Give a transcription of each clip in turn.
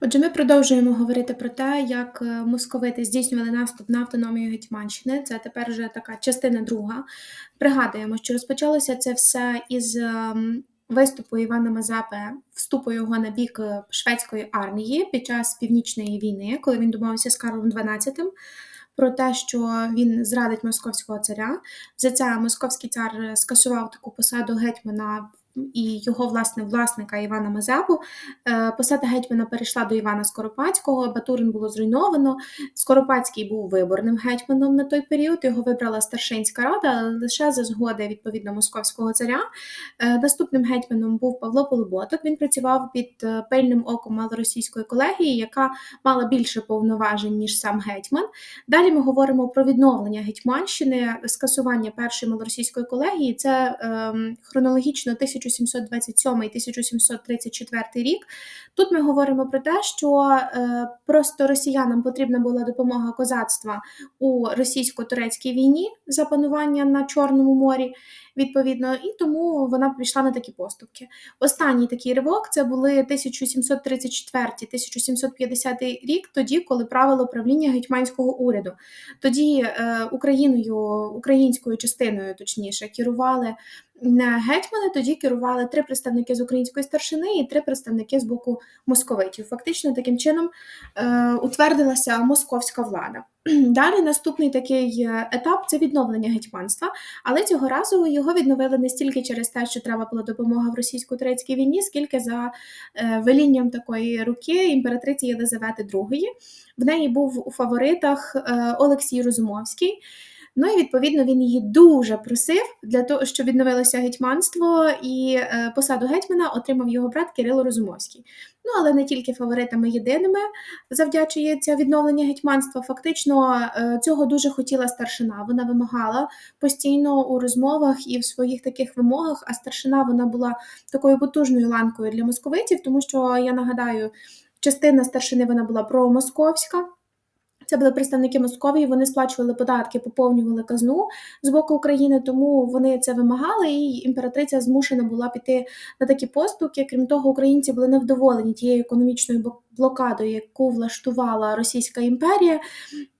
Отже, ми продовжуємо говорити про те, як е, московити здійснювали наступ на автономію Гетьманщини. Це тепер вже така частина друга. Пригадуємо, що розпочалося це все із ем, виступу Івана Мазепи, вступу його на бік е, шведської армії під час північної війни, коли він домовився з Карлом XII про те, що він зрадить московського царя. За це московський цар скасував таку посаду гетьмана і його власне власника Івана Мазепу. Е, посада гетьмана перейшла до Івана Скоропадського, Батурин було зруйновано. Скоропадський був виборним гетьманом на той період. Його вибрала старшинська рада лише за згоди відповідно московського царя. Е, наступним гетьманом був Павло Полуботок. Він працював під е, пильним оком малоросійської колегії, яка мала більше повноважень ніж сам гетьман. Далі ми говоримо про відновлення Гетьманщини, скасування першої малоросійської колегії. Це ем, хронологічно 1000 1727 і 1734 рік. Тут ми говоримо про те, що е, просто росіянам потрібна була допомога козацтва у російсько-турецькій війні за панування на Чорному морі відповідно, і тому вона пішла на такі поступки. Останній такий ривок це були 1734-1750 рік, тоді, коли правило правління гетьманського уряду. Тоді е, Україною, українською частиною, точніше, керували гетьмани, тоді керували три представники з української старшини і три представники з боку московитів. Фактично, таким чином е, утвердилася московська влада. Далі наступний такий е, етап це відновлення гетьманства, але цього разу його відновили не стільки через те, що треба була допомога в російсько-турецькій війні, скільки за е, велінням такої руки імператриці Єлизавети II. В неї був у фаворитах е, Олексій Розумовський. Ну і відповідно він її дуже просив для того, щоб відновилося гетьманство, і е, посаду гетьмана отримав його брат Кирило Розумовський. Ну але не тільки фаворитами єдиними завдячується відновлення гетьманства. Фактично е, цього дуже хотіла старшина. Вона вимагала постійно у розмовах і в своїх таких вимогах. А старшина вона була такою потужною ланкою для московитів, тому що я нагадаю, частина старшини вона була промосковська. Це були представники Московії, вони сплачували податки, поповнювали казну з боку України, тому вони це вимагали, і імператриця змушена була піти на такі поступки. Крім того, українці були невдоволені тією економічною блокадою, яку влаштувала Російська імперія.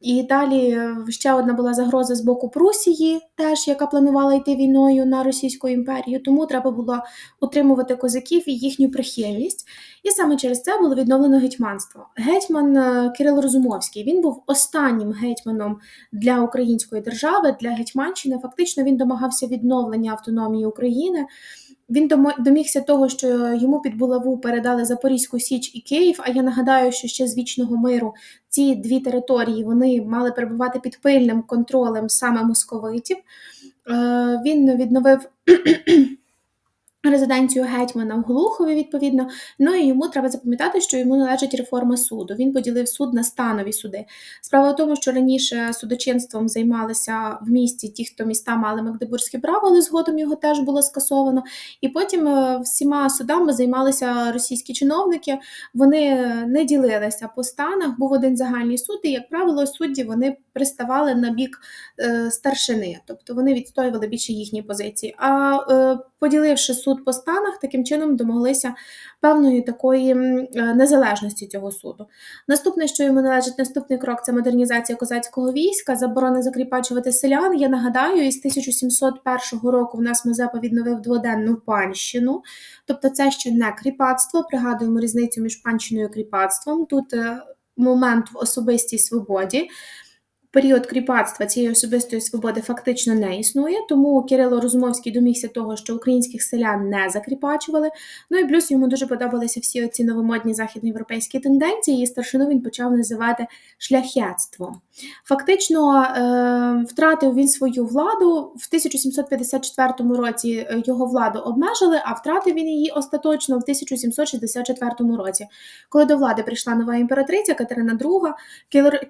І далі е, ще одна була загроза з боку Прусії, теж яка планувала йти війною на Російську імперію. Тому треба було утримувати козаків і їхню прихильність. І саме через це було відновлено гетьманство. Гетьман е, Кирил Розумовський він був останнім гетьманом для української держави, для Гетьманщини. Фактично він домагався відновлення автономії України. Він домігся того, що йому під булаву передали Запорізьку Січ і Київ. А я нагадаю, що ще з вічного миру ці дві території вони мали перебувати під пильним контролем саме московитів. Е, він відновив резиденцію гетьмана в Глухові, відповідно. Ну і йому треба запам'ятати, що йому належить реформа суду. Він поділив суд на станові суди. Справа в тому, що раніше судочинством займалися в місті ті, хто міста мали Магдебурзьке право, але згодом його теж було скасовано. І потім е, всіма судами займалися російські чиновники. Вони не ділилися по станах. Був один загальний суд, і, як правило, судді вони приставали на бік е, старшини, тобто вони відстоювали більше їхні позиції. А е, поділивши суд по станах, таким чином домоглися певної такої е, незалежності цього суду. Наступне, що йому належить, наступний крок це модернізація козацького війська, заборона закріпачувати селян. Я нагадаю, із 1701 року в нас Мазепа відновив дводенну панщину, тобто це ще не кріпацтво. Пригадуємо різницю між панщиною і кріпацтвом. Тут е, момент в особистій свободі період кріпацтва цієї особистої свободи фактично не існує, тому Кирило Розумовський домігся того, що українських селян не закріпачували. Ну і плюс йому дуже подобалися всі оці новомодні західноєвропейські тенденції, і старшину він почав називати шляхетством. Фактично е, втратив він свою владу в 1754 році е, його владу обмежили, а втратив він її остаточно в 1764 році. Коли до влади прийшла нова імператриця Катерина II,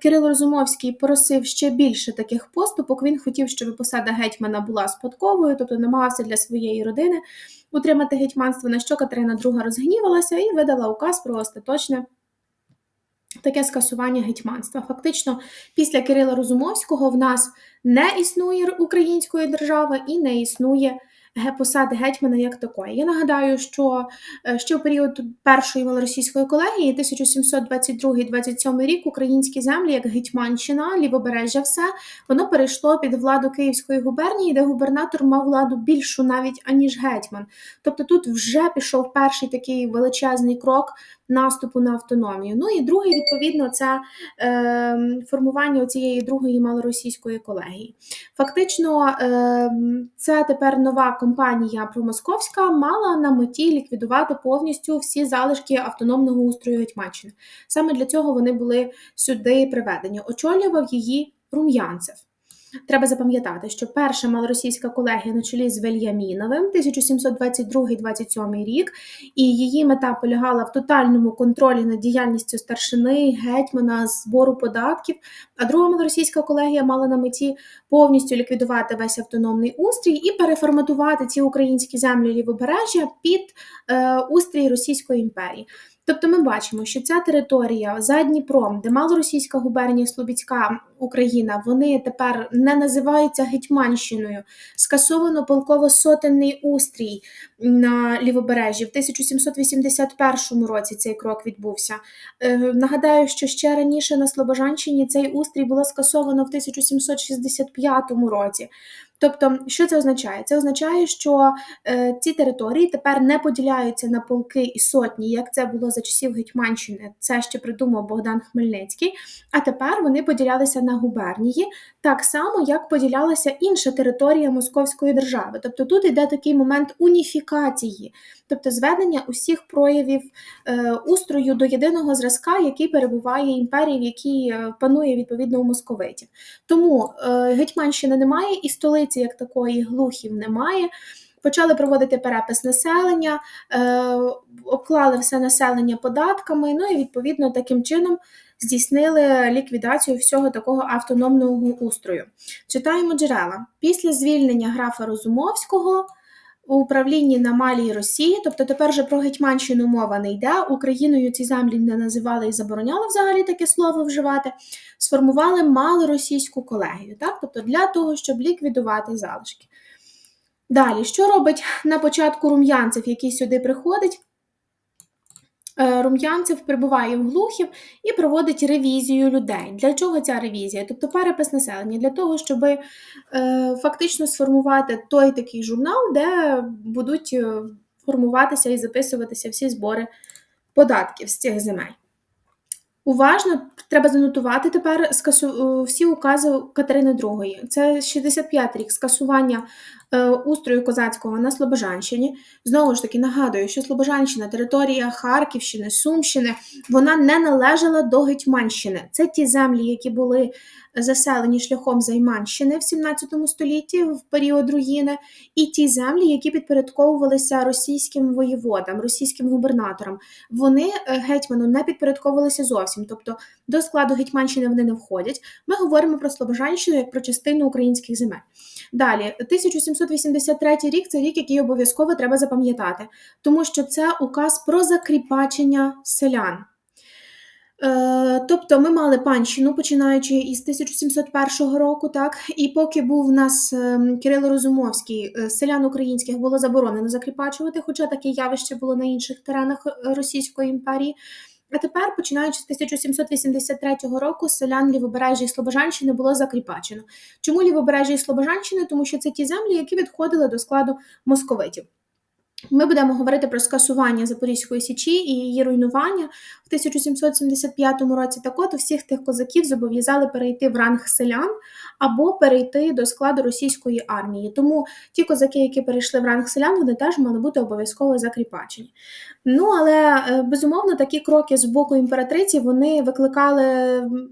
Кирило Розумовський просив ще більше таких поступок. Він хотів, щоб посада гетьмана була спадковою, тобто намагався для своєї родини утримати гетьманство, на що Катерина II розгнівалася і видала указ про остаточне. Таке скасування гетьманства. Фактично, після Кирила Розумовського в нас не існує української держави і не існує посади гетьмана як такої. Я нагадаю, що е, ще в період першої малоросійської колегії, 1722-27 рік, українські землі, як Гетьманщина, Лівобережжя, все воно перейшло під владу Київської губернії, де губернатор мав владу більшу навіть аніж гетьман. Тобто тут вже пішов перший такий величезний крок наступу на автономію. Ну і другий, відповідно, це е, формування цієї другої малоросійської колегії. Фактично, е, це тепер нова компанія промосковська мала на меті ліквідувати повністю всі залишки автономного устрою Гетьманщини. Саме для цього вони були сюди приведені. Очолював її Рум'янцев. Треба запам'ятати, що перша малоросійська колегія на чолі з Вельяміновим 1722-27 рік, і її мета полягала в тотальному контролі над діяльністю старшини, гетьмана, збору податків. А друга малоросійська колегія мала на меті повністю ліквідувати весь автономний устрій і переформатувати ці українські землі лівобережжя під е, устрій Російської імперії. Тобто ми бачимо, що ця територія за Дніпром, де малоросійська губернія Слобідська Україна, вони тепер не називаються Гетьманщиною. Скасовано полково-сотенний устрій на лівобережжі. В 1781 році цей крок відбувся. Е, нагадаю, що ще раніше на Слобожанщині цей устрій було скасовано в 1765 році. Тобто, що це означає? Це означає, що е, ці території тепер не поділяються на полки і сотні, як це було за часів Гетьманщини. Це ще придумав Богдан Хмельницький. А тепер вони поділялися на губернії, так само, як поділялася інша територія Московської держави. Тобто тут йде такий момент уніфікації, тобто зведення усіх проявів е, устрою до єдиного зразка, який перебуває імперії, в якій е, панує відповідно у московитів. Тому е, Гетьманщини немає і столиці як такої глухів немає. Почали проводити перепис населення, обклали все населення податками, ну і відповідно таким чином здійснили ліквідацію всього такого автономного устрою. Читаємо джерела. Після звільнення графа Розумовського у управлінні на Малій Росії, тобто тепер вже про Гетьманщину мова не йде, Україною ці землі не називали і забороняли взагалі таке слово вживати, сформували малоросійську колегію, так? тобто для того, щоб ліквідувати залишки. Далі, що робить на початку рум'янцев, який сюди приходить? Е, рум'янцев прибуває в Глухів і проводить ревізію людей. Для чого ця ревізія? Тобто перепис населення, для того, щоб е, фактично сформувати той такий журнал, де будуть е, формуватися і записуватися всі збори податків з цих земель. Уважно треба занотувати тепер всі укази Катерини II. Це 65 рік скасування устрою козацького на Слобожанщині. Знову ж таки нагадую, що Слобожанщина, територія Харківщини, Сумщини, вона не належала до Гетьманщини. Це ті землі, які були заселені шляхом Займанщини в 17 столітті в період руїни, і ті землі, які підпорядковувалися російським воєводам, російським губернаторам. Вони е, гетьману не підпорядковувалися зовсім, тобто до складу Гетьманщини вони не входять. Ми говоримо про Слобожанщину як про частину українських земель. Далі, 1783 рік це рік, який обов'язково треба запам'ятати, тому що це указ про закріпачення селян. Е, тобто ми мали панщину, починаючи із 1701 року, так і поки був у нас ем, Кирило Розумовський, е, селян українських було заборонено закріпачувати, хоча таке явище було на інших теренах е, Російської імперії. А тепер, починаючи з 1783 року, селян Лівобережжя і Слобожанщини було закріпачено. Чому Лівобережжя і Слобожанщини? Тому що це ті землі, які відходили до складу московитів. Ми будемо говорити про скасування Запорізької січі і її руйнування в 1775 році. Так от всіх тих козаків зобов'язали перейти в ранг селян або перейти до складу російської армії. Тому ті козаки, які перейшли в ранг селян, вони теж мали бути обов'язково закріпачені. Ну але е, безумовно такі кроки з боку імператриці вони викликали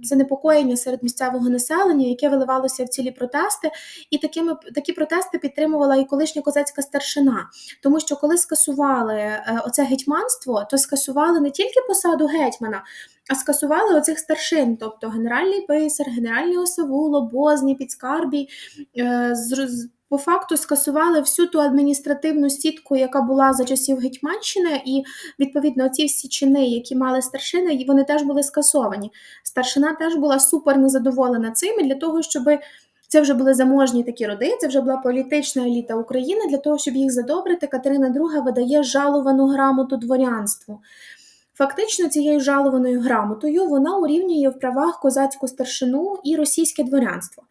занепокоєння серед місцевого населення, яке виливалося в цілі протести, і такими такі протести підтримувала і колишня козацька старшина, тому що коли скасували е, оце гетьманство, то скасували не тільки посаду гетьмана, а скасували оцих старшин, тобто генеральний писар, генеральний осавуло, бозні, підскарбій. Е, по факту скасували всю ту адміністративну сітку, яка була за часів Гетьманщини, і відповідно ці всі чини, які мали старшини, вони теж були скасовані. Старшина теж була супер незадоволена цим і для того, щоб Це вже були заможні такі роди, це вже була політична еліта України. Для того, щоб їх задобрити, Катерина II видає жаловану грамоту дворянству. Фактично, цією жалованою грамотою вона урівнює в правах козацьку старшину і російське дворянство.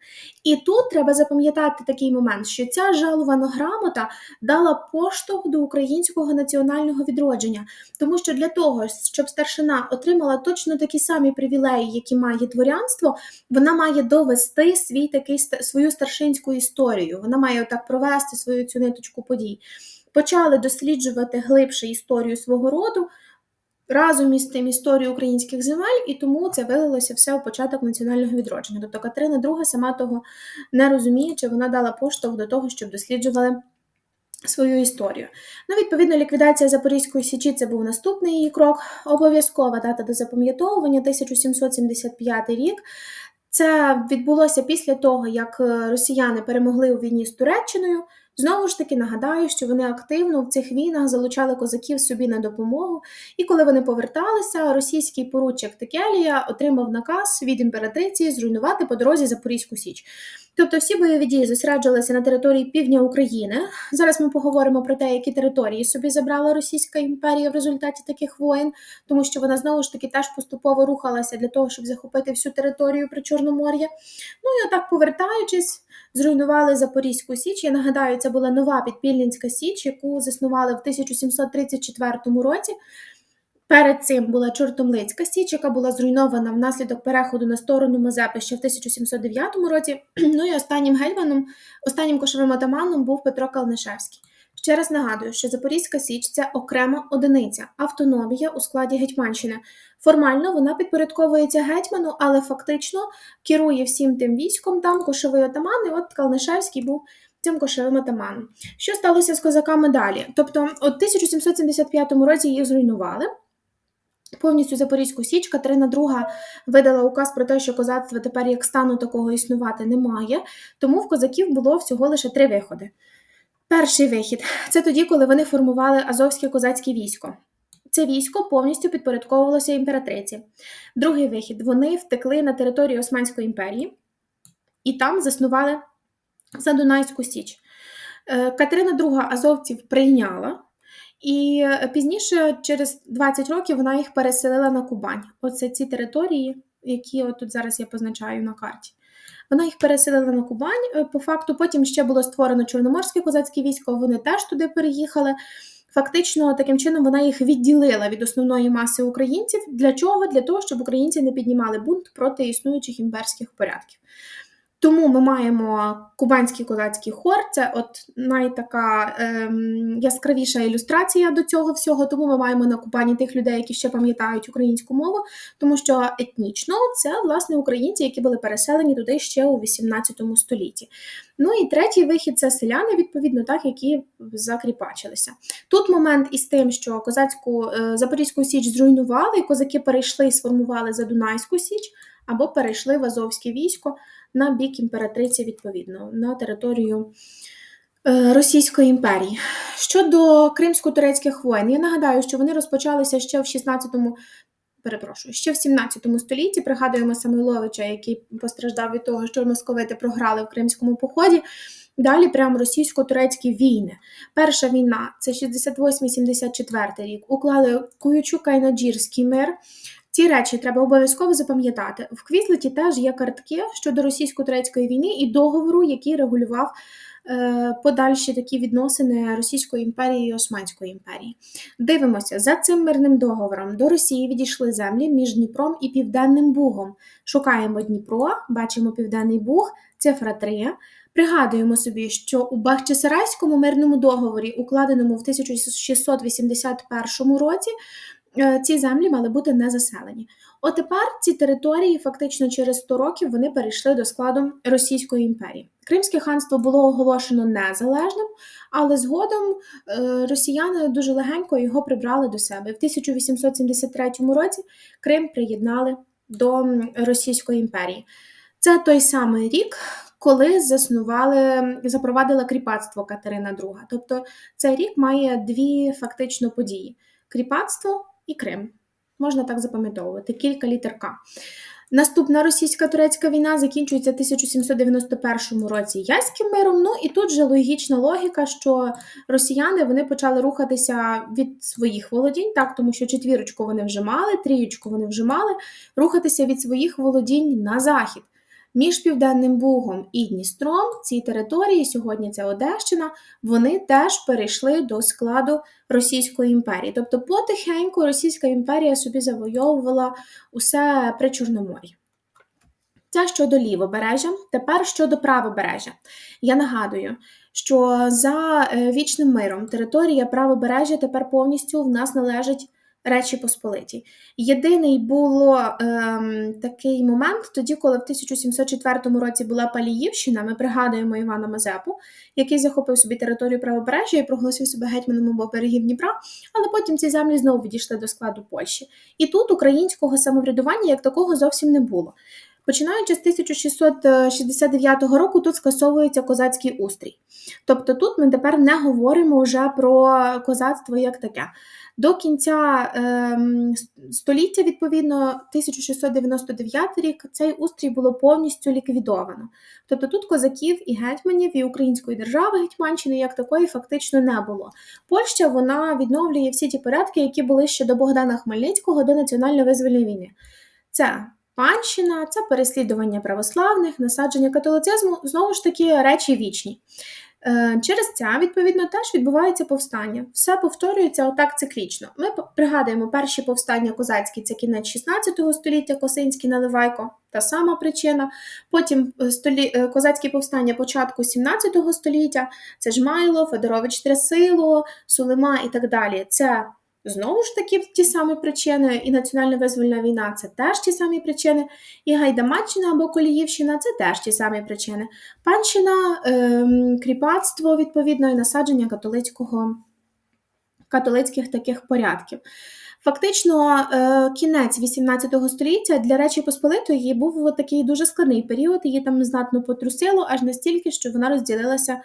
І тут треба запам'ятати такий момент, що ця жалована грамота дала поштовх до українського національного відродження, тому що для того, щоб старшина отримала точно такі самі привілеї, які має дворянство, вона має довести свій такий свою старшинську історію. Вона має отак провести свою цю ниточку подій. Почали досліджувати глибше історію свого роду разом із тим історію українських земель, і тому це вилилося все у початок національного відродження. Тобто Катерина II сама того не розуміючи, вона дала поштовх до того, щоб досліджували. Свою історію. Ну, відповідно, ліквідація Запорізької Січі це був наступний її крок. Обов'язкова дата до запам'ятовування 1775 рік. Це відбулося після того, як росіяни перемогли у війні з Туреччиною. Знову ж таки нагадаю, що вони активно в цих війнах залучали козаків собі на допомогу, і коли вони поверталися, російський поручик Текелія отримав наказ від імператриці зруйнувати по дорозі Запорізьку Січ. Тобто всі бойові дії зосереджувалися на території півдня України. Зараз ми поговоримо про те, які території собі забрала Російська імперія в результаті таких воєн, тому що вона знову ж таки теж поступово рухалася для того, щоб захопити всю територію при Чорномор'я. Ну і отак, повертаючись, зруйнували Запорізьку Січ. Я нагадаю, це була нова підпільницька Січ, яку заснували в 1734 році. Перед цим була Чортомлицька Січ, яка була зруйнована внаслідок переходу на сторону Мазепи ще в 1709 році. Ну і останнім гетьманом, останнім кошовим атаманом був Петро Калнишевський. Ще раз нагадую, що Запорізька Січ це окрема одиниця, автономія у складі Гетьманщини. Формально вона підпорядковується гетьману, але фактично керує всім тим військом там кошовий атаман, і от Калнишевський був цим кошовим атаманом. Що сталося з козаками далі? Тобто, от 1775 році їх зруйнували. Повністю Запорізьку Січ Катерина II видала указ про те, що козацтва тепер як стану такого існувати немає, тому в козаків було всього лише три виходи. Перший вихід це тоді, коли вони формували Азовське козацьке військо. Це військо повністю підпорядковувалося імператриці. Другий вихід вони втекли на територію Османської імперії і там заснували Задунайську Січ. Е, Катерина II азовців прийняла. І е, пізніше, через 20 років, вона їх переселила на Кубань. Оце ці території, які от тут зараз я позначаю на карті. Вона їх переселила на Кубань. Е, по факту, потім ще було створено Чорноморське козацьке військо, вони теж туди переїхали. Фактично, таким чином вона їх відділила від основної маси українців. Для чого? Для того, щоб українці не піднімали бунт проти існуючих імперських порядків. Тому ми маємо кубанський козацький хор, це от найтака ем, яскравіша ілюстрація до цього всього. Тому ми маємо на Кубані тих людей, які ще пам'ятають українську мову, тому що етнічно це власне українці, які були переселені туди ще у XVIII столітті. Ну і третій вихід це селяни, відповідно, так, які закріпачилися. Тут момент із тим, що козацьку е, Запорізьку Січ зруйнували, козаки перейшли сформували Задунайську Січ або перейшли в Азовське військо на бік імператриці, відповідно, на територію е, Російської імперії. Щодо кримсько-турецьких воєн, я нагадаю, що вони розпочалися ще в 16-му. Перепрошую, ще в 17 столітті пригадуємо Самойловича, який постраждав від того, що московити програли в Кримському поході. Далі прямо російсько-турецькі війни. Перша війна це 68-74 рік. Уклали Куючука і Наджірський мир. Ці речі треба обов'язково запам'ятати. В Квізлеті теж є картки щодо російсько-турецької війни і договору, який регулював е, подальші такі відносини Російської імперії і Османської імперії. Дивимося, за цим мирним договором до Росії відійшли землі між Дніпром і Південним Бугом. Шукаємо Дніпро, бачимо Південний Буг, цифра 3. Пригадуємо собі, що у Бахчисарайському мирному договорі, укладеному в 1681 році, ці землі мали бути не заселені. От тепер ці території, фактично через 100 років, вони перейшли до складу Російської імперії. Кримське ханство було оголошено незалежним, але згодом е, росіяни дуже легенько його прибрали до себе. В 1873 році Крим приєднали до Російської імперії. Це той самий рік. Коли заснували, запровадила кріпацтво Катерина II. Тобто цей рік має дві фактично події: кріпацтво і Крим. Можна так запам'ятовувати, кілька літер К. Наступна російсько-турецька війна закінчується в 1791 році Яським миром. Ну і тут же логічна логіка, що росіяни вони почали рухатися від своїх володінь, так тому що четвірочку вони вже мали, трієчку вони вже мали, рухатися від своїх володінь на захід. Між Південним Бугом і Дністром ці території, сьогодні це Одещина, вони теж перейшли до складу Російської імперії. Тобто, потихеньку Російська імперія собі завойовувала усе при Чорноморі. Це щодо лівобережжя. Тепер щодо правобережжя. Я нагадую, що за е, вічним миром територія правобережжя тепер повністю в нас належить Речі Посполитій. Єдиний було ем, такий момент, тоді, коли в 1704 році була Паліївщина, ми пригадуємо Івана Мазепу, який захопив собі територію правобережжя і проголосив себе гетьманом обох берегів Дніпра, але потім ці землі знову відійшли до складу Польщі. І тут українського самоврядування як такого зовсім не було. Починаючи з 1669 року, тут скасовується козацький устрій. Тобто тут ми тепер не говоримо вже про козацтво як таке. До кінця е, століття, відповідно, 1699 рік, цей устрій було повністю ліквідовано. Тобто тут козаків і гетьманів, і української держави Гетьманщини як такої фактично не було. Польща вона відновлює всі ті порядки, які були ще до Богдана Хмельницького до національно-визвольної війни. Це панщина, це переслідування православних, насадження католицизму знову ж таки речі вічні. Е, через це, відповідно, теж відбувається повстання. Все повторюється отак циклічно. Ми пригадуємо перші повстання козацькі це кінець 16 століття, Косинський Наливайко, та сама причина. Потім е, столі... Е, козацькі повстання початку 17 століття, це Жмайло, Федорович Трясило, Сулима і так далі. Це Знову ж таки, ті самі причини, і національна визвольна війна це теж ті самі причини, і Гайдамаччина або Коліївщина це теж ті самі причини. Панщина, е, кріпацтво, відповідно, і насадження католицького, католицьких таких порядків. Фактично, е, кінець XVIII століття для Речі Посполитої був такий дуже складний період, її там знатно потрусило, аж настільки, що вона розділилася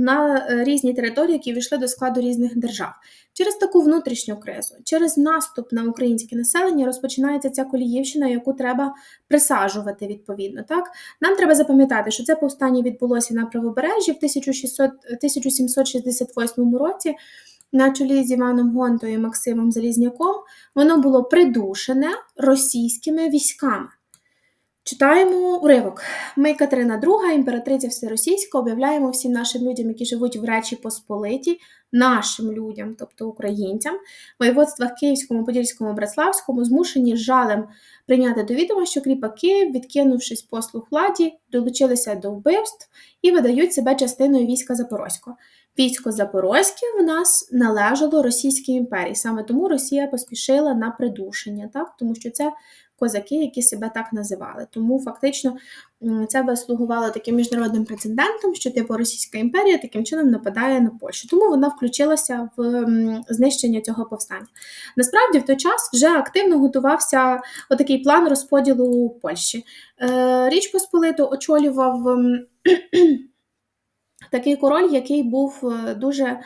на е, різні території, які війшли до складу різних держав. Через таку внутрішню кризу, через наступ на українське населення розпочинається ця коліївщина, яку треба присаджувати відповідно. Так Нам треба запам'ятати, що це повстання відбулося на правобережжі в 1600, 1768 році. На чолі з Іваном Гонтою і Максимом Залізняком воно було придушене російськими військами. Читаємо уривок. Ми, Катерина II, імператриця Всеросійська, об'являємо всім нашим людям, які живуть в Речі Посполиті, нашим людям, тобто українцям, в воєводствах Київському, Подільському, Братславському, змушені жалем прийняти до відома, що кріпаки, відкинувшись послуг владі, долучилися до вбивств і видають себе частиною війська Запорозького. Військо Запорозьке в нас належало Російській імперії. Саме тому Росія поспішила на придушення, так? тому що це козаки, які себе так називали. Тому фактично це вислугувало таким міжнародним прецедентом, що типу Російська імперія таким чином нападає на Польщу. Тому вона включилася в знищення цього повстання. Насправді, в той час вже активно готувався отакий план розподілу Польщі. Е, Річ Посполиту очолював. Такий король, який був е, дуже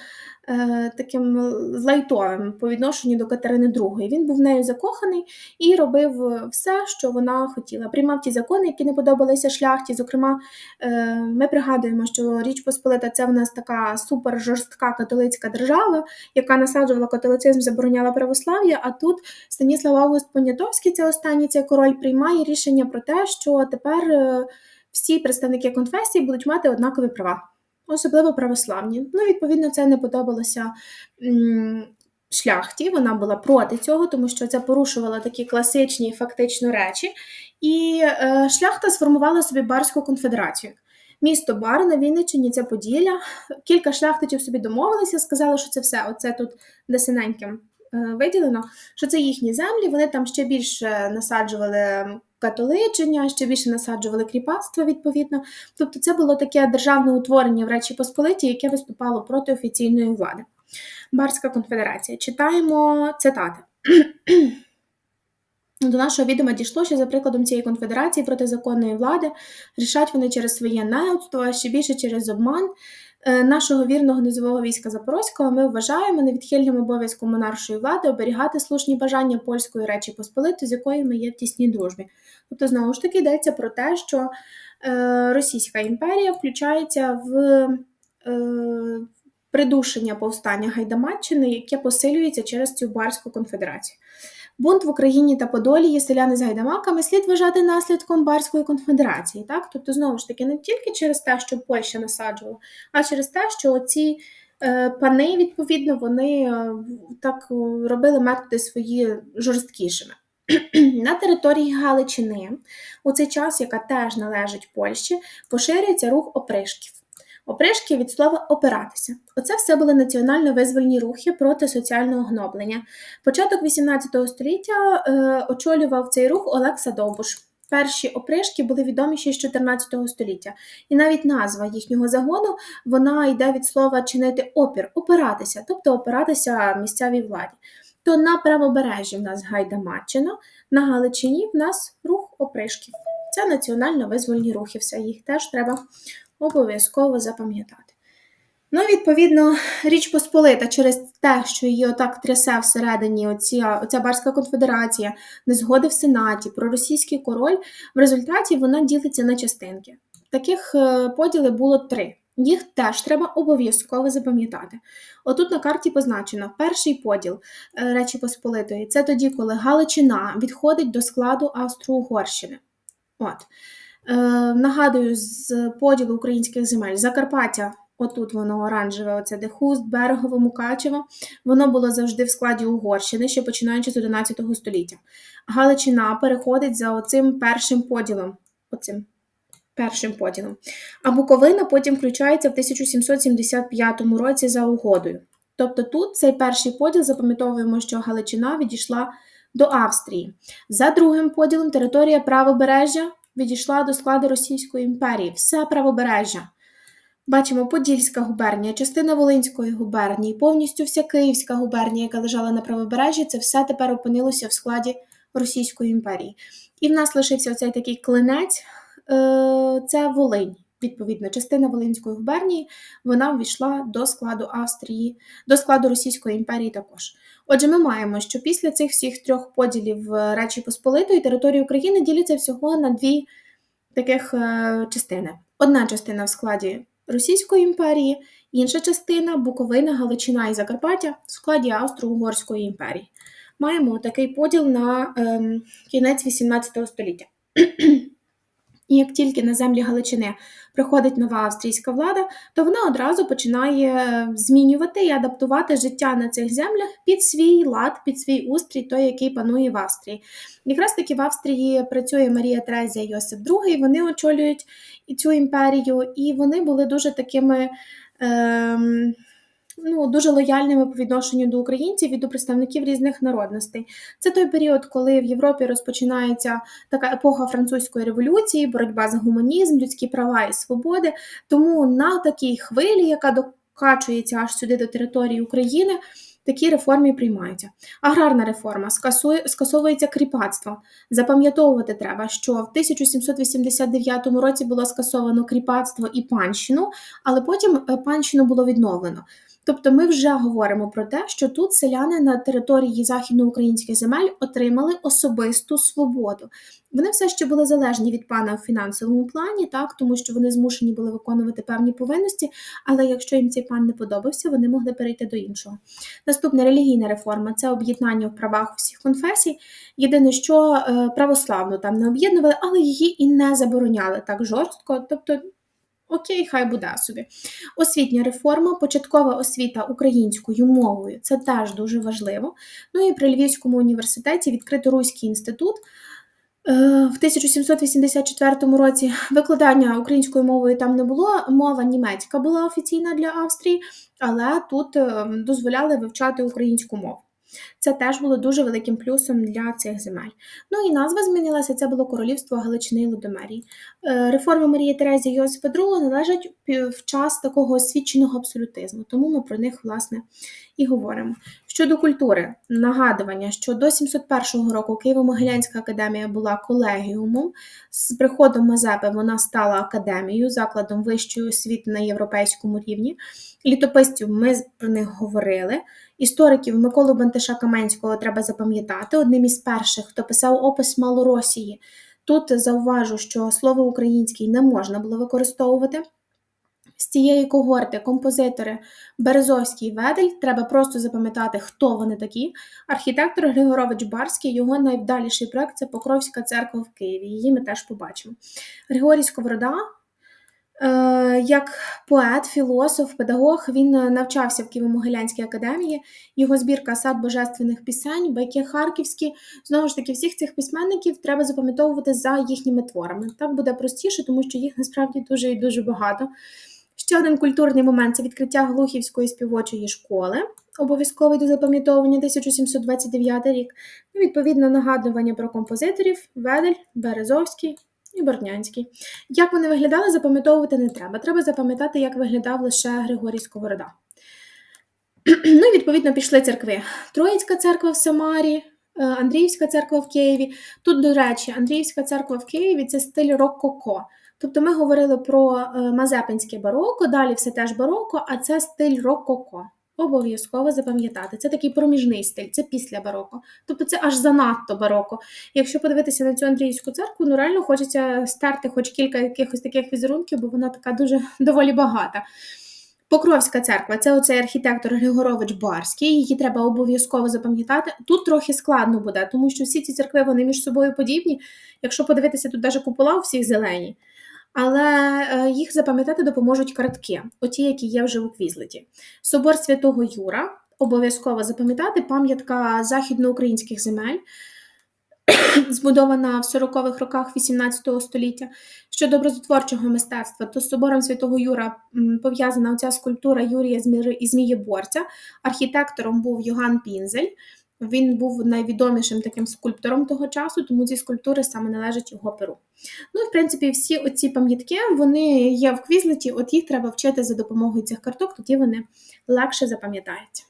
таким лайтовим по відношенню до Катерини II. Він був нею закоханий і робив все, що вона хотіла. Приймав ті закони, які не подобалися шляхті. Зокрема, е, ми пригадуємо, що Річ Посполита це в нас така супер жорстка католицька держава, яка насаджувала католицизм, забороняла православ'я. А тут Станіслав Август Понятовський, це останній цей король, приймає рішення про те, що тепер е, всі представники конфесії будуть мати однакові права особливо православні. Ну, відповідно, це не подобалося шляхті. Вона була проти цього, тому що це порушувало такі класичні фактично речі. І е, шляхта сформувала собі Барську конфедерацію. Місто Бар на Вінниччині це Поділля. Кілька шляхтичів собі домовилися, сказали, що це все. Оце тут десиненьким е, виділено, що це їхні землі. Вони там ще більше насаджували католичення, ще більше насаджували кріпацтво відповідно. Тобто це було таке державне утворення в Речі Посполиті, яке виступало проти офіційної влади. Барська конфедерація. Читаємо цитати. До нашого відома дійшло, що за прикладом цієї конфедерації протизаконної влади рішать вони через своє неудство, а ще більше через обман, нашого вірного низового війська Запорозького ми вважаємо невідхильним обов'язком монаршої влади оберігати слушні бажання польської речі Посполити, з якою ми є в тісній дружбі. Тобто, знову ж таки, йдеться про те, що е, Російська імперія включається в е, придушення повстання Гайдамаччини, яке посилюється через цю барську конфедерацію. Бунт в Україні та Подолії селяни з гайдамаками слід вважати наслідком Барської конфедерації. Так? Тобто, знову ж таки, не тільки через те, що Польща насаджувала, а через те, що ці е, пани, відповідно, вони е, так робили методи свої жорсткішими. На території Галичини у цей час, яка теж належить Польщі, поширюється рух опришків. Опришки від слова опиратися. Оце все були національно-визвольні рухи проти соціального гноблення. Початок XVIII століття е, очолював цей рух Олекса Довбуш. Перші опришки були відомі ще з 14 століття, і навіть назва їхнього загону вона йде від слова чинити опір, опиратися, тобто опиратися місцевій владі. То на правобережжі в нас Гайдамаччина, на Галичині в нас рух опришків. Це національно-визвольні рухи, все їх теж треба обов'язково запам'ятати. Ну, відповідно, Річ Посполита через те, що її отак трясе всередині оця, оця Барська конфедерація, незгоди в Сенаті, проросійський король, в результаті вона ділиться на частинки. Таких е, поділів було три. Їх теж треба обов'язково запам'ятати. Отут на карті позначено перший поділ е, Речі Посполитої це тоді, коли Галичина відходить до складу Австро-Угорщини. От. Е, Нагадую, з поділу українських земель Закарпаття, отут воно оранжеве, оце де Хуст, Берегово, Мукачево, воно було завжди в складі Угорщини, ще починаючи з 11 століття. Галичина переходить за оцим першим поділом. Оцим першим поділом. А Буковина потім включається в 1775 році за угодою. Тобто тут цей перший поділ запам'ятовуємо, що Галичина відійшла до Австрії. За другим поділом територія правобережжя відійшла до складу Російської імперії, все правобережжя. Бачимо Подільська губернія, частина Волинської губернії, повністю вся Київська губернія, яка лежала на правобережжі, це все тепер опинилося в складі Російської імперії. І в нас лишився оцей такий клинець е, це Волинь. Відповідно, частина Волинської губернії вона ввійшла до складу Австрії, до складу Російської імперії також. Отже, ми маємо, що після цих всіх трьох поділів Речі Посполитої території України діляться всього на дві таких е, частини. Одна частина в складі Російської імперії, інша частина Буковина, Галичина і Закарпаття в складі Австро-Угорської імперії. Маємо такий поділ на ем, кінець XVIII століття. І як тільки на землі Галичини приходить нова австрійська влада, то вона одразу починає змінювати і адаптувати життя на цих землях під свій лад, під свій устрій, той, який панує в Австрії. Якраз таки в Австрії працює Марія Терезія Йосип II, вони очолюють цю імперію, і вони були дуже такими. Ем, ну, дуже лояльними по відношенню до українців і до представників різних народностей. Це той період, коли в Європі розпочинається така епоха французької революції, боротьба за гуманізм, людські права і свободи. Тому на такій хвилі, яка докачується аж сюди до території України. Такі реформи приймаються. Аграрна реформа скасує, скасовується кріпацтво. Запам'ятовувати треба, що в 1789 році було скасовано кріпацтво і панщину, але потім е, панщину було відновлено. Тобто ми вже говоримо про те, що тут селяни на території західноукраїнських земель отримали особисту свободу. Вони все ще були залежні від пана в фінансовому плані, так тому що вони змушені були виконувати певні повинності, але якщо їм цей пан не подобався, вони могли перейти до іншого. Наступна релігійна реформа це об'єднання в правах всіх конфесій. Єдине, що е, православну там не об'єднували, але її і не забороняли так жорстко. тобто Окей, хай буде собі. Освітня реформа, початкова освіта українською мовою це теж дуже важливо. Ну і при Львівському університеті відкрито Руський інститут. Е, в 1784 році викладання українською мовою там не було. Мова німецька була офіційна для Австрії, але тут е, дозволяли вивчати українську мову. Це теж було дуже великим плюсом для цих земель. Ну і назва змінилася. Це було королівство Галичини і Лудомерії. Е, реформи Марії Терезії і Йосипа II належать в час такого освіченого абсолютизму, тому ми про них власне і говоримо. Щодо культури, нагадування, що до 701 року Києво-Могилянська академія була колегіумом. З приходом Мазепи вона стала академією, закладом вищої освіти на європейському рівні. Літописців ми про них говорили. Істориків Миколу Бантиша Каменського треба запам'ятати, одним із перших, хто писав опис Малоросії. Тут зауважу, що слово український не можна було використовувати. З цієї когорти композитори Березовський Ведель, треба просто запам'ятати, хто вони такі. Архітектор Григорович Барський, його найвдаліший проект це Покровська церква в Києві. Її ми теж побачимо. Григорій Сковорода, е, як поет, філософ, педагог, він навчався в Києво-Могилянській академії. Його збірка сад божественних пісень, байки харківські. Знову ж таки, всіх цих письменників треба запам'ятовувати за їхніми творами. Так буде простіше, тому що їх насправді дуже і дуже багато. Ще один культурний момент це відкриття Глухівської співочої школи, обов'язковий до запам'ятовування 1729 рік, і відповідно нагадування про композиторів Ведель, Березовський і Бортнянський. Як вони виглядали, запам'ятовувати не треба. Треба запам'ятати, як виглядав лише Григорій Сковорода. Ну і відповідно пішли церкви. Троїцька церква в Самарі, е, Андріївська церква в Києві. Тут, до речі, Андріївська церква в Києві це стиль рококо. Тобто ми говорили про е, Мазепинське бароко, далі все теж бароко, а це стиль рококо. Обов'язково запам'ятати. Це такий проміжний стиль, це після бароко. Тобто це аж занадто бароко. Якщо подивитися на цю Андріївську церкву, ну реально хочеться стерти хоч кілька якихось таких візерунків, бо вона така дуже доволі багата. Покровська церква це оцей архітектор Григорович Барський, її треба обов'язково запам'ятати. Тут трохи складно буде, тому що всі ці церкви вони між собою подібні. Якщо подивитися, тут навіть купола у всіх зелені але е, їх запам'ятати допоможуть картки, оті, які є вже у квізлеті. Собор Святого Юра обов'язково запам'ятати пам'ятка західноукраїнських земель, збудована в 40-х роках 18 століття. Щодо образотворчого мистецтва, то з собором Святого Юра пов'язана оця скульптура Юрія Змієборця. Архітектором був Йоган Пінзель. Він був найвідомішим таким скульптором того часу, тому ці скульптури саме належать його перу. Ну в принципі, всі оці пам'ятки вони є в квізлеті, от їх треба вчити за допомогою цих карток, тоді вони легше запам'ятаються.